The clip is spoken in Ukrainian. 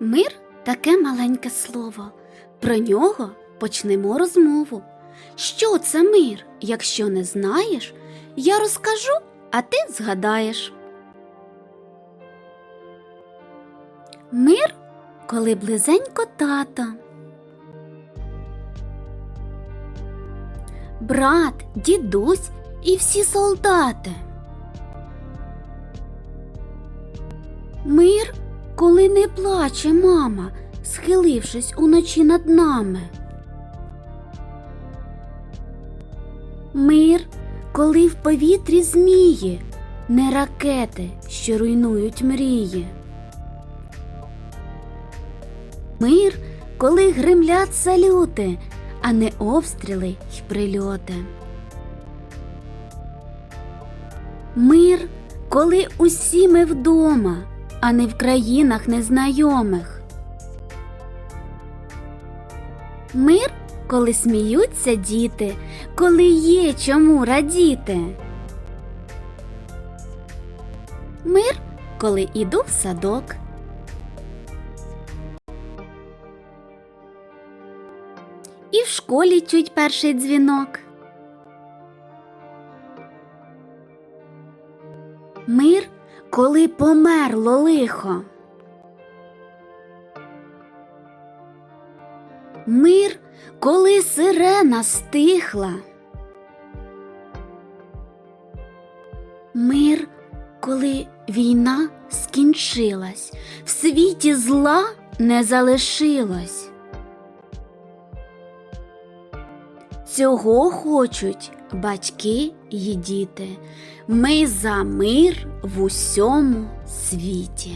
Мир таке маленьке слово. Про нього почнемо розмову. Що це мир? Якщо не знаєш, я розкажу, а ти згадаєш. Мир, коли близенько тата. Брат, дідусь і всі солдати. Мир, коли не плаче мама, схилившись уночі над нами. Мир, коли в повітрі змії, не ракети, що руйнують мрії. Мир, коли гримлять салюти, а не обстріли й прильоти. Мир, коли усі ми вдома, а не в країнах незнайомих. Мир, коли сміються діти, коли є чому радіти. Мир, коли іду в садок. І в школі чуть перший дзвінок. Мир, коли померло лихо. Мир, коли сирена стихла. Мир, коли війна скінчилась, в світі зла не залишилось. Цього хочуть батьки й діти. Ми за мир в усьому світі.